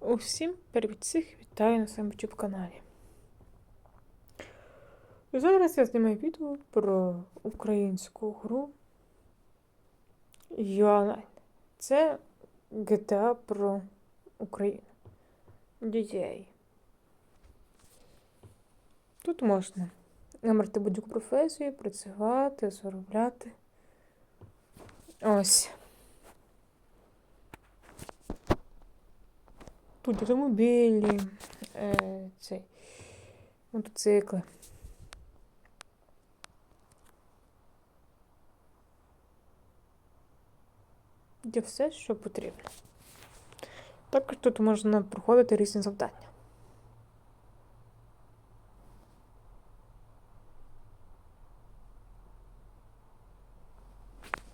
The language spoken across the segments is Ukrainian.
Усім привіт всіх вітаю на своєму YouTube каналі. Зараз я знімаю відео про українську гру Юанайн. Це GTA про Україну. Дітей. Тут можна вибрати будь-яку професію, працювати, заробляти. Ось. Тут автомобілі, е, цей, мотоцикли. Є все, що потрібно. Також тут можна проходити різні завдання.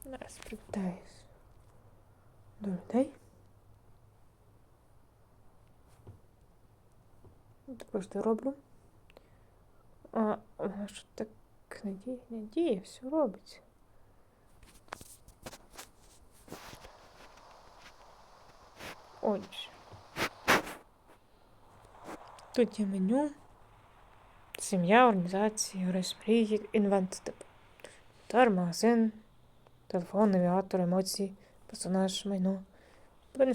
Зараз привітаюсь до людей. Також це роблю. А, що так не діє, все робить. Отже. Тут є меню. Сім'я, організація, гресь мрії, інвент тип. Тар, магазин, телефон, навігатор, емоції, персонаж, майно, подання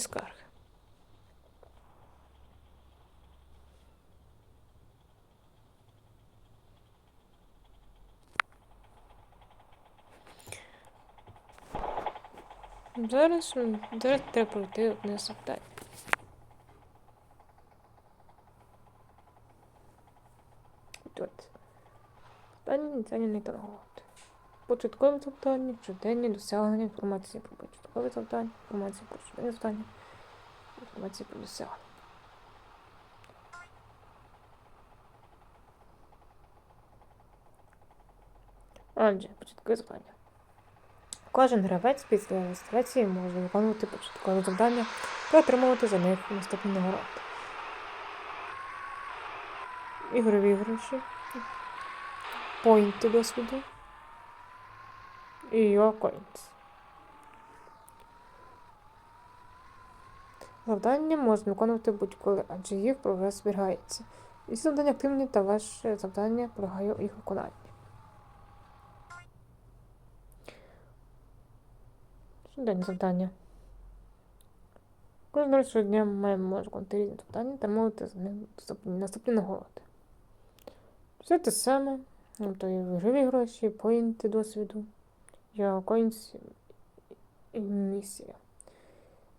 Зараз, зараз треба пройти одне завдання. Тут. Завдання зайняний торговати. Початкове завдання, щоденні досягнення інформації про початкове завдання, інформація про щоденні завдання, інформація про досягнення. Отже, початкове завдання. Кожен гравець після реєстрації може виконувати початкове завдання та отримувати за них наступні нагороди. Ігрові гроші, поінти досвіду і Your Coins. Завдання можна виконувати будь-коли, адже їх прогрес зберігається. І завдання активні та ваше завдання полягає їх виконанні. Щоденні завдання. Кожен раз щодня можемо виконати різні завдання та мовити з них наступні, нагороди. Все те саме, тобто і ігрові гроші, поінти досвіду, я коінс і місія.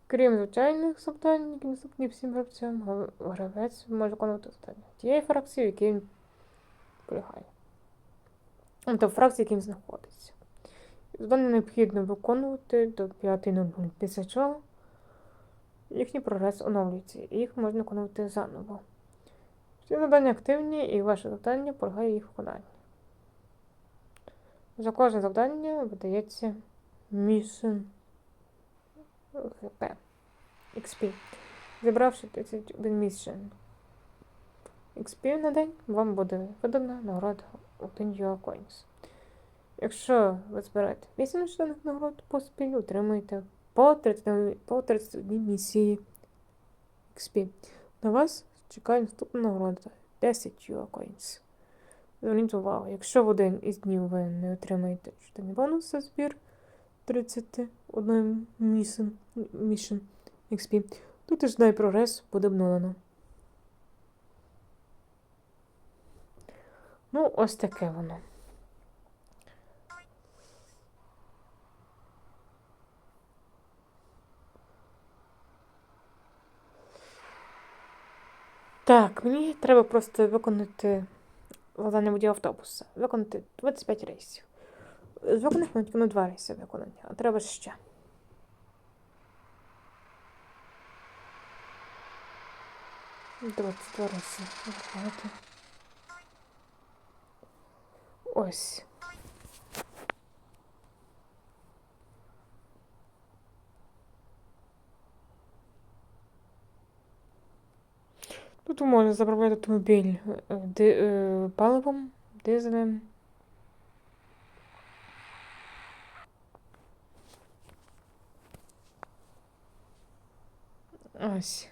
Крім звичайних завдань, які наступні всім гравцям, гравець може виконувати завдання тієї фракції, в якій він полягає. Тобто фракції, в якій він знаходиться. Завдання необхідно виконувати до 5.00, після чого їхній прогрес оновлюється, і їх можна виконувати заново. Всі завдання активні, і ваше завдання полягає їх виконанні. За кожне завдання видається Mission GP XP. Зібравши 31 Mission XP на день, вам буде видана нагорода 1 UA Coins. Якщо ви збираєте 8 членів нагород поспіль, отримуєте по 30, по 31 місії XP. На вас чекає наступна нагорода 10 UA Coins. Зверніть увагу, якщо в один із днів ви не отримаєте щоденний бонус за збір 31 mission, mission XP, то тиждень прогрес буде обновлено. Ну, ось таке воно. Так, мені треба просто виконати завдання водія автобуса. Виконати 25 рейсів. З виконаних тільки на 2 рейси виконані, а треба ще. Двадцять два рейси. Ось. Тут можна заправляти автомобіль е, Ди... Е, паливом, дизелем. Ось.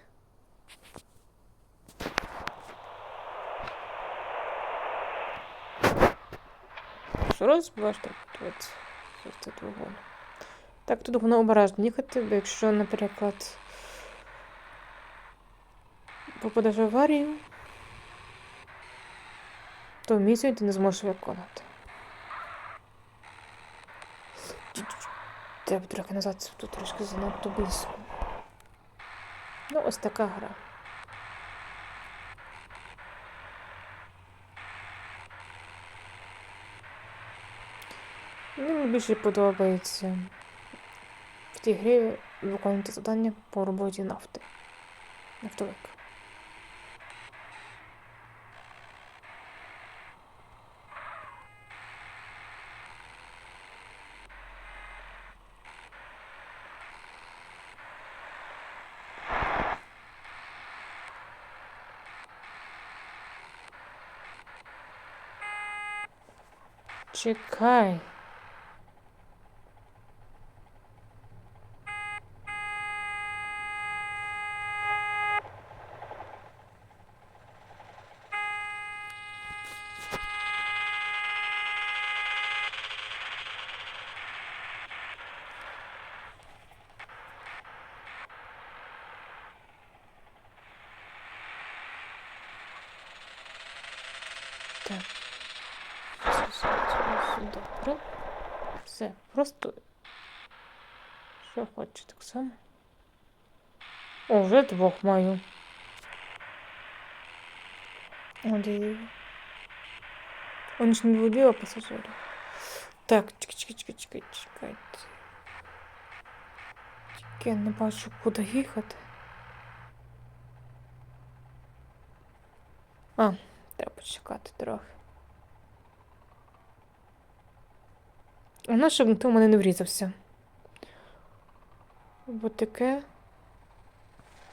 Що раз бачите, тут, тут вагон. Так, тут воно обережно їхати, бо якщо, наприклад попадеш в аварію, то місію ти не зможеш виконати. Треба трохи назад, тут трошки занадто близько. Ну, ось така гра. Мені більше подобається в тій грі виконувати завдання по роботі нафти. Нафтовик. Чекай. Так. добре. Все, просто. Що хочу так само. О, вже двох маю. Один. Он ж не водила пасажирів. Так, чекай, чекай, чекай, чекай, чекайте. Тільки я не бачу, куди їхати. А, треба почекати трохи. Воно, щоб ніхто в мене не врізався. Бо таке.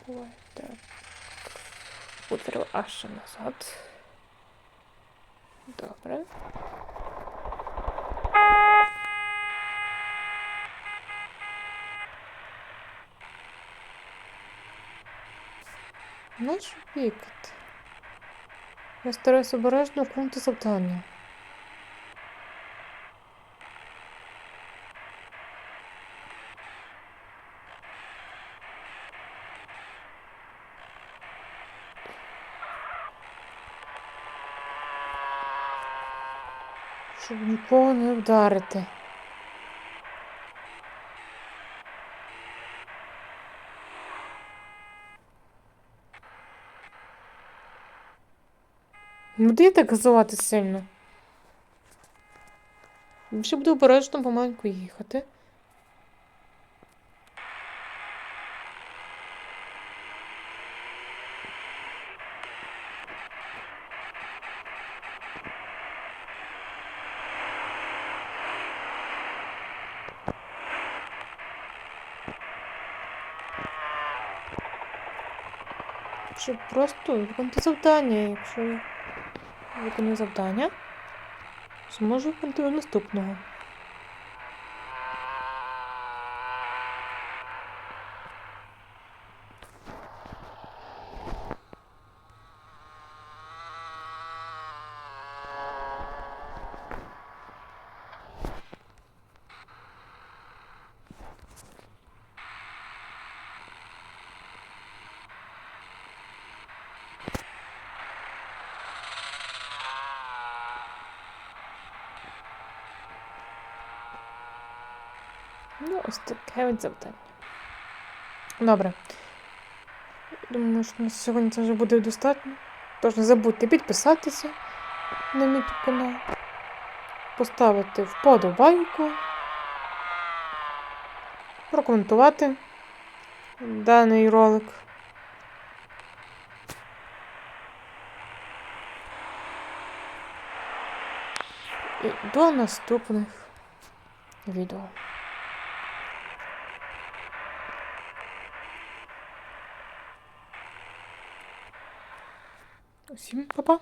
Ой, так. Ударив аж назад. Добре. Знаєш, пікати. Я стараюсь обережно виконувати завдання. Щоб нікого не вдарити. Не буду так газувати сильно. Ще буду обережно помаленьку їхати. Щоб просто виконати завдання, якщо я виконую завдання, зможу виконати наступного. Ну, ось таке от завдання. Добре. Думаю, що на сьогодні це вже буде достатньо. Тож не забудьте підписатися на мій канал, поставити вподобайку, прокоментувати даний ролик. І до наступних відео. Всім па-па!